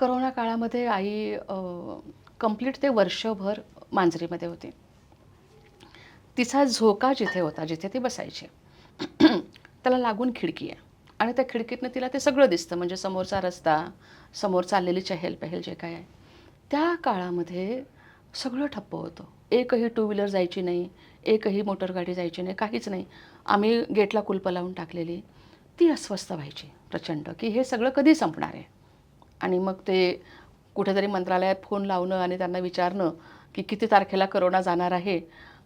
Corona काळामध्ये आई complete ते वर्षभर मांजरीमध्ये होती. तिचा झोका जिथे होता जिथे ती बसायची त्याला लागून खिडकी आहे. आणि त्या खिडकीतनं तिला ते सगळं दिसतं म्हणजे समोरचा रस्ता समोर चाललेली चहेल पहेल जे काय आहे. त्या काळामध्ये सगळं ठप्प होतं. एकही टू व्हीलर जायची नाही एकही मोटरगाडी जायची नाही काहीच नाही. आम्ही गेटला कुलप लावून टाकलेली. ती अस्वस्थ व्हायची प्रचंड की हे सगळं कधी संपणार आहे? आणि मग ते कुठेतरी मंत्रालयात फोन लावणं आणि त्यांना विचारणं की किती तारखेला करोना जाणार आहे.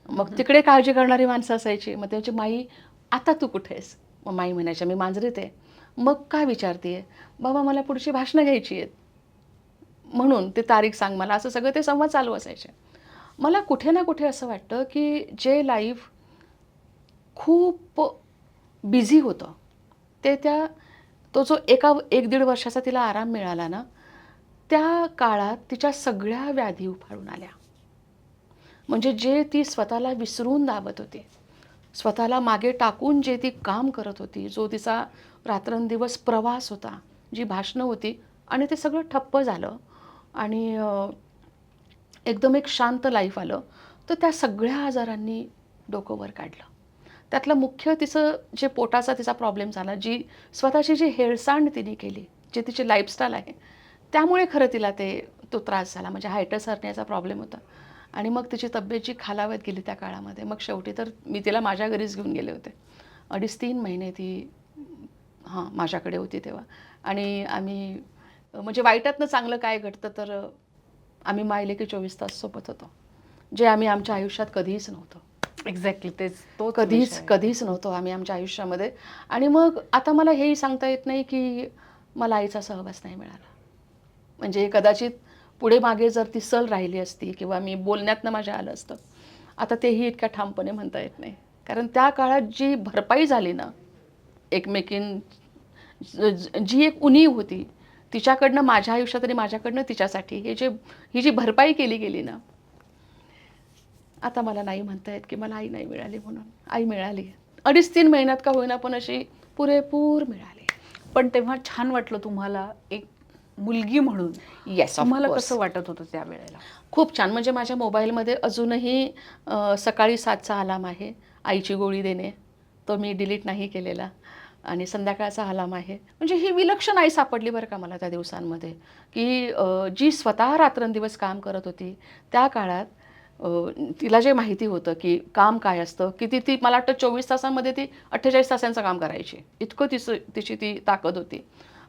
मग तिकडे काळजी करणारी माणसं असायची. मग त्याची माई आता तू कुठे आहेस? मग माई म्हणायच्या मी मांजरीत आहे. मग काय विचारते बाबा मला पुढची भाषणं घ्यायची आहेत. म्हणून ते तारीख सांग मला असं सगळं ते संवाद चालू असायचे. मला कुठे ना कुठे असं वाटतं की जे लाईफ खूप बिझी होतं ते त्या तो जो एका एक दीड वर्षाचा तिला आराम मिळाला ना त्या काळात तिच्या सगळ्या व्याधी उफाळून आल्या. म्हणजे जे ती स्वतःला विसरून दाबत होती स्वतःला मागे टाकून जे ती काम करत होती जो तिचा रात्रंदिवस प्रवास होता जी भाषणं होती आणि ते सगळं ठप्प झालं आणि एकदम एक शांत लाईफ आलं तर त्या सगळ्या आजारांनी डोकं वर काढलं. त्यातलं मुख्य तिचं जे पोटाचा तिचा प्रॉब्लेम झाला जी स्वतःची जी हेळसांड तिने केली जे तिची लाईफस्टाईल आहे त्यामुळे खरं तिला ते तो त्रास झाला. म्हणजे हायटस हरण्याचा प्रॉब्लेम होता. आणि मग तिची तब्येत जी खालावत गेली त्या काळामध्ये मग शेवटी तर मी तिला माझ्या घरीच घेऊन गेले होते. अडीच तीन महिने ती हां माझ्याकडे होती तेव्हा. आणि आम्ही म्हणजे वाईटातनं चांगलं काय घडतं तर आम्ही मायले की चोवीस तास सोबत होतो. जे आम्ही आमच्या आयुष्यात कधीच नव्हतं. एक्झॅक्टली तेच तो कधीच कधीच नव्हतो आम्ही आमच्या आयुष्यामध्ये. आणि मग आता मला हेही सांगता येत नाही की मला आईचा सहवास नाही मिळाला. म्हणजे कदाचित पुढे मागे जर ती सल राहिली असती किंवा मी बोलण्यातनं माझ्या आलं असतं आता तेही इतक्या ठामपणे म्हणता येत नाही. कारण त्या काळात जी भरपाई झाली ना एकमेकीन ज- एक उणीव होती तिच्याकडनं माझ्या आयुष्यात आणि माझ्याकडनं तिच्यासाठी हे जे ही जी भरपाई केली गेली ना आता मला नाही म्हणता येत की मला आई नाही मिळाली म्हणून. आई मिळाली अडीच तीन महिन्यात का होईना पण अशी पुरेपूर मिळाली पण तेव्हा छान वाटलं तुम्हाला एक मुलगी म्हणून. येस तुम्हाला कसं वाटत होतं त्यावेळेला? खूप छान. म्हणजे माझ्या मोबाईलमध्ये अजूनही सकाळी सातचा अलाम आहे. आईची गोळी देणे. तो मी डिलीट नाही केलेला. आणि संध्याकाळचा अलाम आहे. म्हणजे ही विलक्षण आई सापडली बरं का मला त्या दिवसांमध्ये. की जी स्वतः रात्रंदिवस काम करत होती त्या काळात तिला जे माहिती होतं की काम काय असतं किती ती मला वाटतं चोवीस तासांमध्ये ती अठ्ठेचाळीस तासांचं काम करायची. इतकं तिचं तिची ती ताकद होती.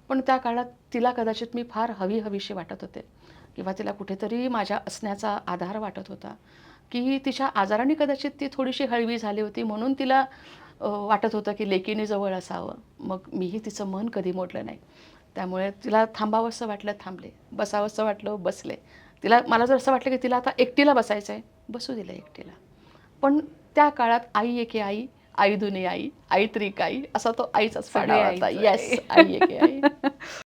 पण त्या काळात तिला कदाचित मी फार हवी हवीशी वाटत होते. किंवा तिला कुठेतरी माझ्या असण्याचा आधार वाटत होता. की तिच्या आजाराने कदाचित ती थोडीशी हळवी झाली होती म्हणून तिला वाटत होतं की लेकीने जवळ असावं. मग मीही तिचं मन कधी मोडलं नाही. त्यामुळे तिला थांबावंसं वाटलं थांबले. बसावंसं वाटलं बसले. तिला मला जर असं वाटलं की तिला आता एकटीला बसायचं आहे बसू दिलं एकटीला. पण त्या काळात आई एके आई आई दुनी आई आई त्रिक आई असा तो आईचाच पाडा होता. येस आई एके आई.